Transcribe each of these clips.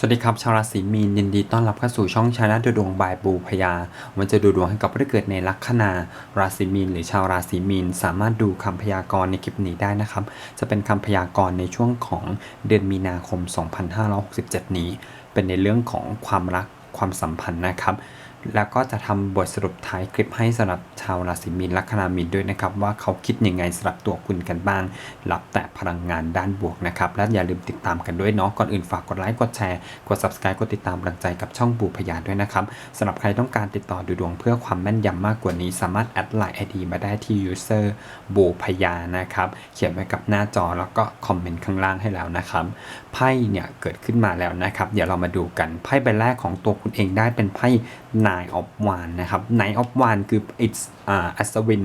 สวัสดีครับชาวราศีมีนยินดีต้อนรับเข้าสู่ช่องชาแนลดูดวงบายปูพยามันจะดูดวงให้กับผู้ที่เกิดในลัคนาราศีมีนหรือชาวราศีมีนสามารถดูคำพยากรณ์ในคลิปนี้ได้นะครับ จะเป็นคำพยากรณ์ในช่วงของเดือนมีนาคม 2567 นี้ เป็นในเรื่องของความรักความสัมพันธ์นะครับ แล้วก็จะทำบทสรุปท้ายคลิปให้สำหรับชาวราศีมีนลัคนามีนด้วยนะครับ ว่าเขาคิดยังไงสำหรับตัวคุณกันบ้าง รับแต่พลังงานด้านบวกนะครับ และอย่าลืมติดตามกันด้วยเนาะก่อนอื่นฝากกดไลค์กดแชร์กด subscribe กดติดตามกำลังใจกับช่องบูพยาด้วยนะครับสำหรับใครต้องการติดต่อดูดวงเพื่อความแม่นยำมากกว่านี้สามารถแอดไลน์ไอดีมาได้ที่ user บูพยานะครับเขียนไว้กับหน้าจอแล้วก็คอมเมนต์ข้างล่างให้แล้วนะครับไพ่เนี่ยเกิดขึ้นมาแล้วนะครับ เดี๋ยวเรามาดูกันไพ่ใบแรกของตัวคุณเองได้เป็นไพ่ Nine of Wands นะครับ Nine of Wands คือ it's อ่าอัศวิน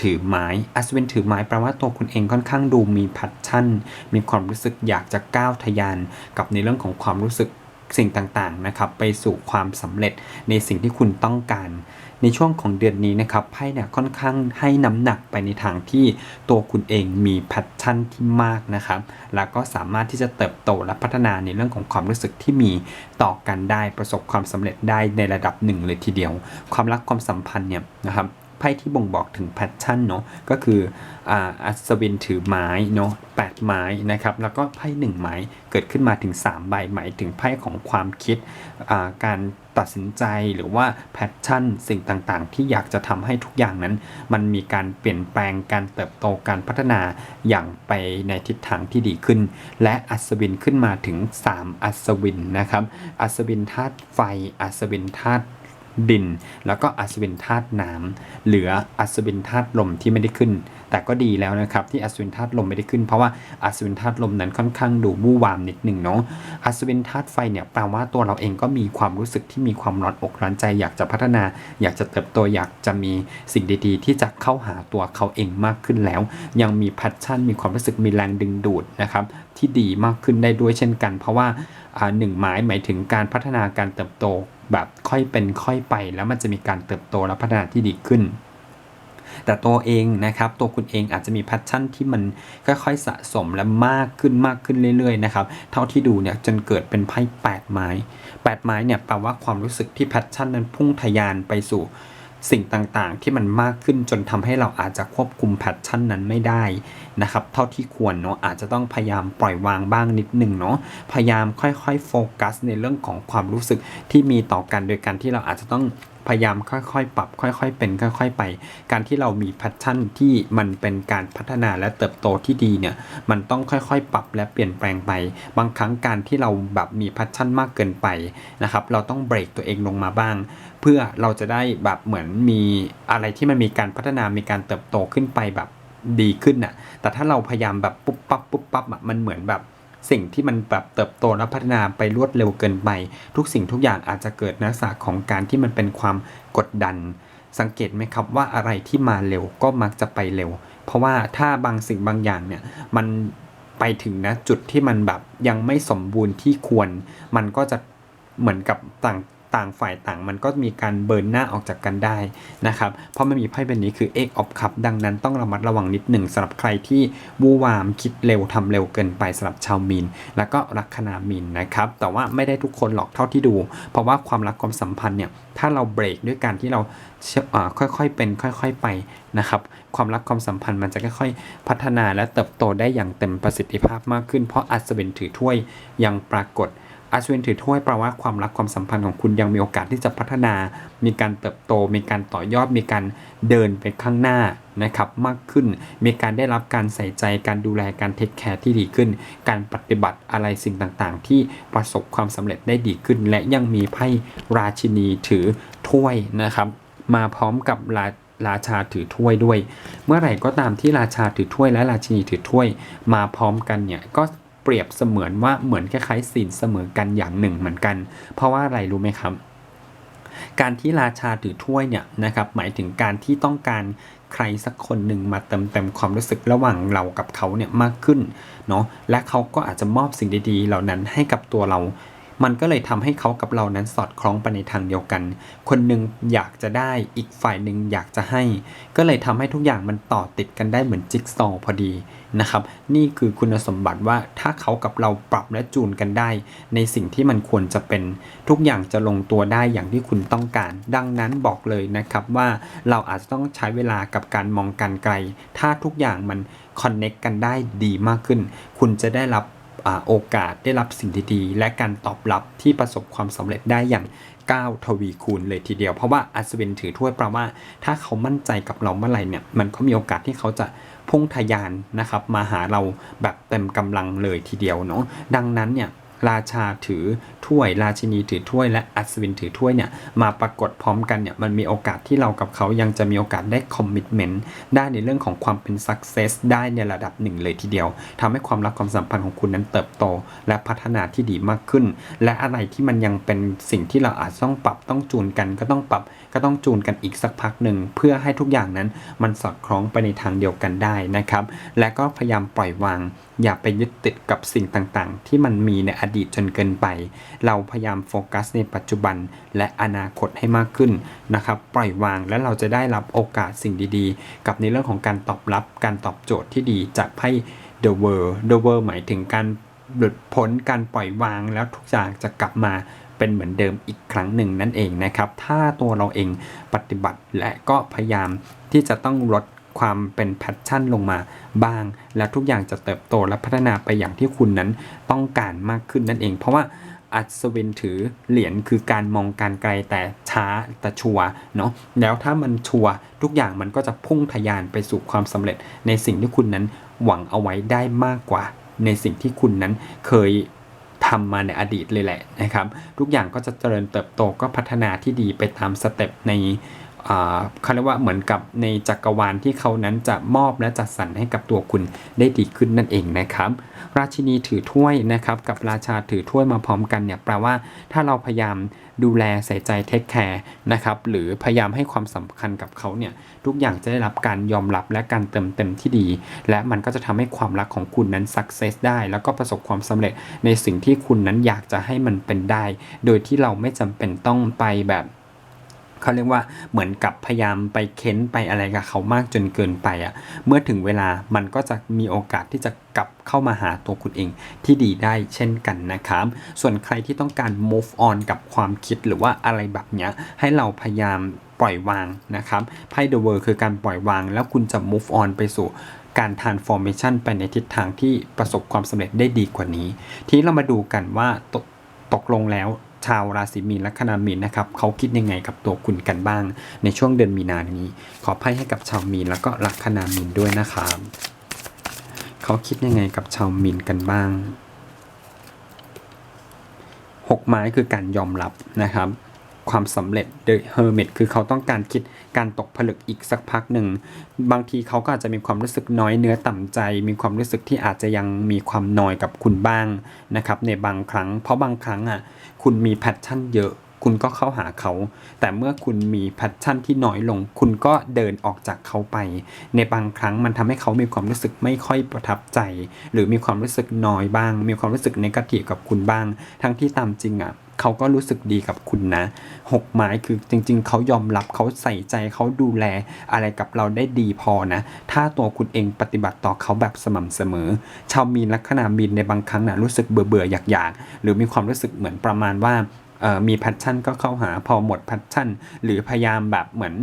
ถือไม้ อัศวินถือไม้แปลว่าตัวคุณเองค่อนข้างดูมีพัชชั่น มีความรู้สึกอยากจะก้าวทะยาน กับในเรื่องของความรู้สึกสิ่งต่างๆนะครับ ไปสู่ความสำเร็จในสิ่งที่คุณต้องการ ในช่วงของเดือนนี้นะครับไพ่เนี่ยค่อนข้างให้น้ำหนักไปในทางที่ตัวคุณเองมีแพชชั่นที่มากนะครับ แล้วก็สามารถที่จะเติบโตและพัฒนาในเรื่องของความรู้สึกที่มีต่อกันได้ประสบความสำเร็จได้ในระดับหนึ่งเลยทีเดียว ความรักความสัมพันธ์เนี่ยนะครับ ไพ่ที่บ่งบอกถึงแพชชั่นเนาะก็คืออาอัศวินถือไม้เนาะแปดไม้นะครับแล้วก็ไพ่หนึ่งไม้เกิดขึ้นมาถึง3ใบหมายถึงไพ่ของความคิดาการตัดสินใจหรือว่าแพชชั่นสิ่งต่างๆ ที่อยากจะทำให้ทุกอย่างนั้น มันมีการเปลี่ยนแปลงการเติบโตการพัฒนาอย่างไปในทิศทางที่ดีขึ้น และอัศวินขึ้นมาถึง 3 อัศวินนะครับ อัศวินธาตุไฟ อัศวินธาตุ ดิน แล้วก็อัศวินธาตุน้ำเหลืออัศวินธาตุลมที่ไม่ได้ขึ้น แต่ก็ดีแล้วนะครับที่อัศวินธาตุลมไม่ได้ขึ้น เพราะว่าอัศวินธาตุลมนั้นค่อนข้างดูวู่วามนิดหนึ่งเนาะอัศวินธาตุไฟเนี่ยแปลว่าตัวเราเองก็มีความรู้สึกที่มีความร้อนอกร้อนใจอยากจะพัฒนา อยากจะเติบโตอยากจะมีสิ่งดีๆ ที่จะเข้าหาตัวเขาเองมากขึ้นแล้ว ยังมีแพชชั่นมีความรู้สึกมีแรงดึงดูดนะครับที่ดีมากขึ้นได้ด้วยเช่นกัน เพราะว่าหนึ่งไม้หมายถึงการพัฒนาการเติบโต แบบค่อยเป็นค่อยไปแล้วมันจะมีการเติบโตและพัฒนาที่ดีขึ้น แต่ตัวเองนะครับ ตัวคุณเองอาจจะมีแพชชั่นที่มันค่อยๆสะสมและมากขึ้นมากขึ้นเรื่อยๆนะครับ เท่าที่ดูเนี่ยจนเกิดเป็นไพ่แปดไม้แปดไม้เนี่ยแปลว่าความรู้สึกที่แพชชั่นนั้นพุ่งทะยานไปสู่ สิ่งต่างๆ ที่มันมากขึ้นจนทำให้เราอาจจะควบคุมแพชชั่นนั้นไม่ได้นะครับเท่าที่ควรเนาะอาจจะต้องพยายามปล่อยวางบ้างนิดหนึ่งเนาะพยายามค่อยๆโฟกัสในเรื่องของความรู้สึกที่มีต่อกันโดยการที่เราอาจจะต้อง พยายามค่อยๆ ปรับ ค่อยๆ เป็นค่อย ๆ ไป การที่เรามีแพชชั่นที่มันเป็นการพัฒนาและเติบโตที่ดีเนี่ยมันต้องค่อยๆ ปรับและเปลี่ยนแปลงไป บางครั้งการที่เราแบบมีแพชชั่นมากเกินไปนะครับเราต้องเบรกตัวเองลงมาบ้าง เพื่อเราจะได้แบบเหมือนมีอะไรที่มันมีการพัฒนามีการเติบโตขึ้นไปแบบดีขึ้นน่ะ แต่ถ้าเราพยายามแบบปุ๊บปั๊บปุ๊บปั๊บอะมันเหมือนแบบ สิ่งที่มันแบบเติบโตและพัฒนาไปรวดเร็วเกินไป ทุกสิ่งทุกอย่างอาจจะเกิดนักษาของการที่มันเป็นความกดดัน สังเกตไหมครับว่าอะไรที่มาเร็วก็มักจะไปเร็ว เพราะว่าถ้าบางสิ่งบางอย่างเนี่ยมันไปถึงนะจุดที่มันแบบยังไม่สมบูรณ์ที่ควร มันก็จะเหมือนกับต่าง ต่างฝ่ายต่างมันก็มีการเบิร์นหน้าออกจากกันได้นะครับ เพราะมันมีไพ่ใบนี้คือ X of Cup ดังนั้นต้องระมัดระวังนิดหนึ่งสำหรับใครที่วูวามคิดเร็วทำเร็วเกินไปสำหรับชาวมีน แล้วก็ลัคนามีนนะครับ แต่ว่าไม่ได้ทุกคนหรอกเท่าที่ดู เพราะว่าความรักความสัมพันธ์เนี่ยถ้าเราเบรกด้วยการที่เราค่อยๆเป็นค่อยๆไปนะครับความรักความสัมพันธ์มันจะค่อยๆพัฒนาและเติบโตได้อย่างเต็มประสิทธิภาพมากขึ้น เพราะอัศวินถือถ้วยยังปรากฏ อาชวินถือถ้วยแปลว่าความรักความสัมพันธ์ของคุณยังมีโอกาสที่จะพัฒนา มีการเติบโต มีการต่อยอด มีการเดินไปข้างหน้านะครับมากขึ้น มีการได้รับการใส่ใจ การดูแล การเทคแคร์ที่ดีขึ้น การปฏิบัติอะไรสิ่งต่างๆ ที่ประสบความสำเร็จได้ดีขึ้น และยังมีไพ่ราชินีถือถ้วยนะครับ มาพร้อมกับราราชาถือถ้วยด้วย เมื่อไหร่ก็ตามที่ราชาถือถ้วยและราชินีถือถ้วย มาพร้อมกันเนี่ยก็ เปรียบเสมือนว่าเหมือนคล้ายๆศีลเสมอกันอย่างหนึ่งเหมือนกัน เพราะว่าอะไรรู้ไหมครับ การที่ราชาถือถ้วยเนี่ยนะครับหมายถึงการที่ต้องการใครสักคนหนึ่งมาเติมเต็มความรู้สึกระหว่างเรากับเขาเนี่ยมากขึ้นเนาะและเขาก็อาจจะมอบสิ่งดีๆ เหล่านั้นให้กับตัวเรา มันก็เลยทำให้เขากับเรานั้นสอดคล้องไปในทางเดียวกัน คนหนึ่งอยากจะได้อีกฝ่ายหนึ่งอยากจะให้ ก็เลยทำให้ทุกอย่างมันต่อติดกันได้เหมือนจิ๊กซอว์พอดีนะครับ นี่คือคุณสมบัติว่าถ้าเขากับเราปรับและจูนกันได้ ในสิ่งที่มันควรจะเป็นทุกอย่างจะลงตัวได้อย่างที่คุณต้องการ ดังนั้นบอกเลยนะครับว่าเราอาจจะต้องใช้เวลากับการมองการไกล ถ้าทุกอย่างมันคอนเน็กกันได้ดีมากขึ้น คุณจะได้รับ โอกาสได้รับสิ่งดีๆ และการตอบรับที่ประสบความสำเร็จได้อย่างก้าวทวีคูณเลยทีเดียว เพราะว่าอัศวินถือถ้วยแปลว่า ถ้าเขามั่นใจกับเราเมื่อไหร่เนี่ยมันก็มีโอกาสที่เขาจะพุ่งทะยานนะครับมาหาเราแบบเต็มกำลังเลยทีเดียวเนาะดังนั้นเนี่ย ราชาถือถ้วย ราชินีถือถ้วย และอัศวินถือถ้วยเนี่ยมาปรากฏพร้อมกันเนี่ยมันมีโอกาสที่เรากับเขายังจะมีโอกาสได้คอมมิชเมนต์ได้ในเรื่องของความเป็นสักเซสได้ในระดับหนึ่งเลยทีเดียวทำให้ความรักความสัมพันธ์ของคุณนั้นเติบโต และพัฒนาที่ดีมากขึ้น และอะไรที่มันยังเป็นสิ่งที่เราอาจต้องปรับต้องจูนกันก็ต้องปรับก็ต้องจูนกันอีกสักพักหนึ่งเพื่อให้ทุกอย่างนั้นมันสอดคล้องไปในทางเดียวกันได้นะครับ และก็พยายามปล่อยวางอย่าไปยึดติดกับสิ่งต่างๆ ที่มันมีในอดีตจนเกินไป เราพยายามโฟกัสในปัจจุบันและอนาคตให้มากขึ้นนะครับ ปล่อยวางและเราจะได้รับโอกาสสิ่งดีๆ กับในเรื่องของการตอบรับการตอบโจทย์ที่ดีจากไพ่ The World The World หมายถึงการหลุดพ้นการปล่อยวางแล้วทุกอย่างจะกลับมาเป็นเหมือนเดิมอีกครั้งหนึ่งนั่นเองนะครับ ถ้าตัวเราเองปฏิบัติและก็พยายามที่จะต้องลด ความเป็นแพชชั่นลงมาบ้าง และทุกอย่างจะเติบโตและพัฒนาไปอย่างที่คุณนั้นต้องการมากขึ้นนั่นเอง เพราะว่าอัศวินถือเหรียญคือการมองการไกลแต่ช้าแต่ชัวเนาะแล้วถ้ามันชัวทุกอย่างมันก็จะพุ่งทะยานไปสู่ความสำเร็จ ในสิ่งที่คุณนั้นหวังเอาไว้ได้มากกว่า ในสิ่งที่คุณนั้นเคยทำมาในอดีตเลยแหละนะครับ ทุกอย่างก็จะเจริญเติบโตก็พัฒนาที่ดีไปตามสเต็ปใน เขาเรียกว่าเหมือนกับในจักรวาลที่เขานั้นจะมอบและจัดสรรให้กับตัวคุณได้ดีขึ้นนั่นเองนะครับ ราชินีถือถ้วยนะครับ กับราชาถือถ้วยมาพร้อมกันเนี่ยแปลว่าถ้าเราพยายามดูแลใส่ใจเทคแคร์นะครับหรือพยายามให้ความสำคัญกับเขาเนี่ยทุกอย่างจะได้รับการยอมรับและการเติมเต็มที่ดี และมันก็จะทำให้ความรักของคุณนั้นสักเซสได้ แล้วก็ประสบความสำเร็จในสิ่งที่คุณนั้นอยากจะให้มันเป็นได้ โดยที่เราไม่จำเป็นต้องไปแบบ เขาเรียกว่าเหมือนกับพยายามไปเค้นไปอะไรกับเขามากจนเกินไปอะ่ะเมื่อถึงเวลามันก็จะมีโอกาสที่จะกลับเข้ามาหาตัวคุณเองที่ดีได้เช่นกันนะครับส่วนใครที่ต้องการ move on กับความคิดหรือว่าอะไรแบบเนี้ยให้เราพยายามปล่อยวางนะครับไพ่ The World คือการปล่อยวาง แล้วคุณจะ move on ไปสู่การ transformation ไปในทิศทางที่ประสบความสำเร็จได้ดีกว่านี้ ทีนี้เรามาดูกันว่าตกตกลงแล้ว ชาวราศีมีนและคณามีนนะครับเขาคิดยังไงกับตัวคุณกันบ้าง ในช่วงเดือนมีนานี้ ขอไพ่ให้กับชาวมีนแล้วก็ลัคนามีนด้วยนะครับเขาคิดยังไงกับชาวมีนกันบ้างหกไม้คือการยอมรับนะครับ ความสำเร็จ The Hermit คือเขาต้องการคิดการตกผลึกอีกสักพักหนึ่ง บางทีเขาก็อาจจะมีความรู้สึกน้อยเนื้อต่ำใจ มีความรู้สึกที่อาจจะยังมีความนอยกับคุณบ้างนะครับในบางครั้ง เพราะบางครั้งอะคุณมีแพชชั่นเยอะคุณก็เข้าหาเขา แต่เมื่อคุณมีแพชชั่นที่น้อยลง คุณก็เดินออกจากเขาไป ในบางครั้งมันทำให้เขามีความรู้สึกไม่ค่อยประทับใจ หรือมีความรู้สึกน้อยบ้าง มีความรู้สึกในกาทีฟกับคุณบ้าง ทั้งที่ตามจริงอะ เขาก็รู้สึกดีกับคุณนะหกไม้คือจริง ๆ เขายอมรับเขาใส่ใจเขาดูแลอะไรกับเราได้ดีพอนะ ถ้าตัวคุณเองปฏิบัติต่อเขาแบบสม่ำเสมอ ชาวมีนลัคนามีนในบางครั้งนะรู้สึกเบื่อเบื่อๆอยากๆ หรือมีความรู้สึกเหมือนประมาณว่ามีแพชชั่นก็เข้าหาพอหมดแพชชั่น หรือพยายามแบบเหมือน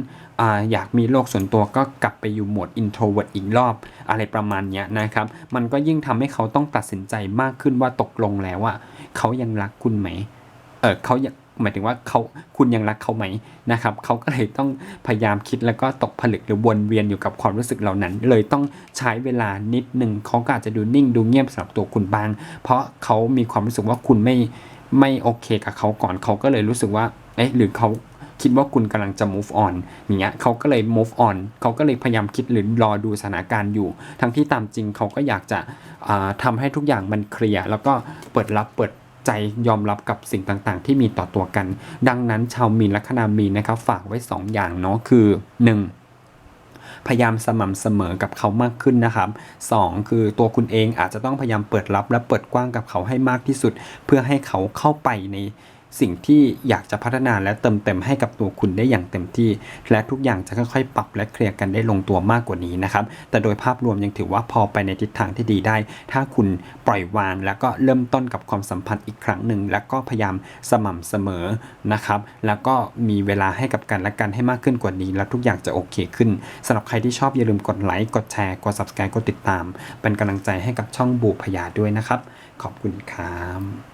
ออยากมีโลกส่วนตัวก็กลับไปอยู่โหมด introvert อีกรอบอะไรประมาณเนี้ยนะครับ มันก็ยิ่งทำให้เขาต้องตัดสินใจมากขึ้นว่าตกลงแล้วว่าเขายังรักคุณไหม เออเขายังหมายถึงว่าเขาคุณยังรักเขาไหมนะครับเขาก็เลยต้องพยายามคิดแล้วก็ตกผลึกหรือวนเวียนอยู่กับความรู้สึกเหล่านั้น เลยต้องใช้เวลานิดนึงเขาก็อาจจะดูนิ่งดูเงียบสำหรับตัวคุณบ้าง เพราะเขามีความรู้สึกว่าคุณไม่ไม่โอเคกับเขาก่อนเขาก็เลยรู้สึกว่าเอ๊ะหรือเขาคิดว่าคุณกำลังจะ move on อย่างเงี้ยเขาก็เลย move on เขาก็เลยพยายามคิดหรือรอดูสถานการณ์อยู่ ทั้งที่ตามจริงเขาก็อยากจะทำาให้ทุกอย่างมันเคลียร์แล้วก็เปิดรับเปิด ใจยอมรับกับสิ่งต่างๆ ที่มีต่อตัวกัน ดังนั้นชาวมีนและคณามีนนะครับ ฝากไว้ 2 อย่างเนาะคือ 1. พยายามสม่ำเสมอกับเขามากขึ้นนะครับสองคือตัวคุณเองอาจจะต้องพยายามเปิดรับและเปิดกว้างกับเขาให้มากที่สุด เพื่อให้เขาเข้าไปใน สิ่งที่อยากจะพัฒนาและเติมเต็มให้กับตัวคุณได้อย่างเต็มที่ และทุกอย่างจะค่อยๆ ปรับและเคลียร์กันได้ลงตัวมากกว่านี้นะครับ แต่โดยภาพรวมยังถือว่าพอไปในทิศทางที่ดีได้ ถ้าคุณปล่อยวางแล้วก็เริ่มต้นกับความสัมพันธ์อีกครั้งหนึ่ง แล้วก็พยายามสม่ำเสมอนะครับ แล้วก็มีเวลาให้กับกันและกันให้มากขึ้นกว่านี้ แล้วทุกอย่างจะโอเคขึ้นสำหรับใครที่ชอบอย่าลืมกดไลค์กดแชร์กด subscribe กดติดตาม เป็นกำลังใจให้กับช่องบูพยาด้วยนะครับ ขอบคุณครับ